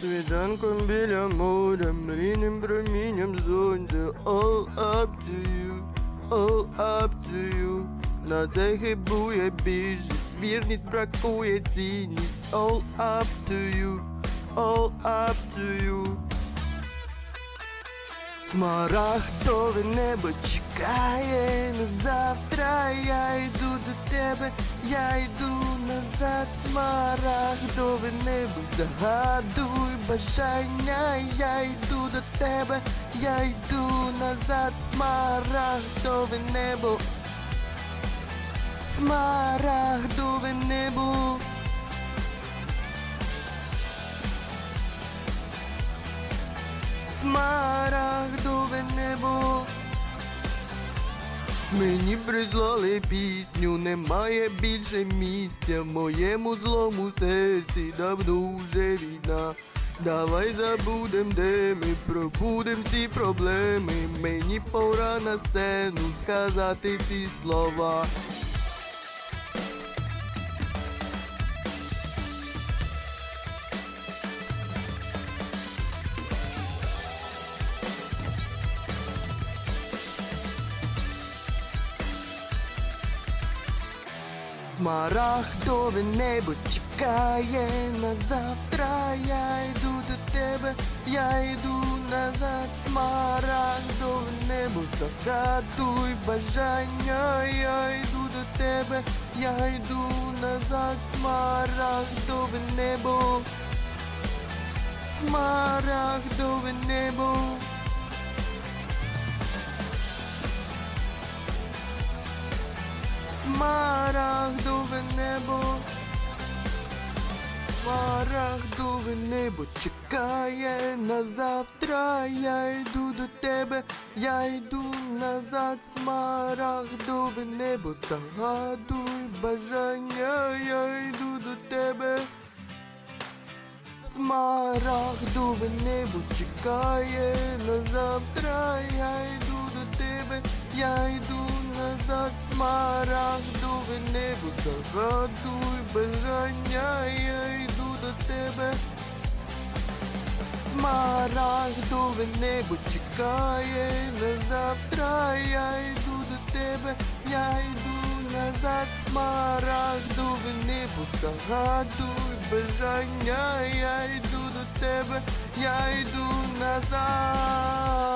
Світанком біля моря, мрійним промінням сонця. All up to you, all up to you. На це хибує більшість, вірність бракує цінність. All up to you, all up to you. Смарагдове небо чекає на завтра, я йду до тебе, я йду назад, смарагдове небо, загадуй бажання, я йду до тебе, я йду назад, смарагдове небо, смарагдове небо. Смарагдове небо. Мені прислали пісню, немає більше місця в моєму злому серці, давно вже війна. Давай забудем, де ми пробудем всі проблеми. Мені пора на сцену сказати ці слова. Смарагдове небо чекає. На завтра, я йду до тебе, я йду назад, смарагдове небо, загадуй бажання, я йду до тебе, я йду назад, смарагдове небо, смарагдове небо. Смарагдове небо, смарагдове небо. Чекає на завтра, я йду до тебе, я йду назад, смарагдове небо, загадуй бажання, я йду до тебе. Смарагдове небо. Чекає на завтра, я йду до тебе, я йду назад, смарагдове небо, загадуй бажання, я йду до тебе. Смарагдове небо чекає на завтра, я йду до тебе, я йду назад, смарагдове небо, загадуй бажання, я йду до тебе, я йду назад.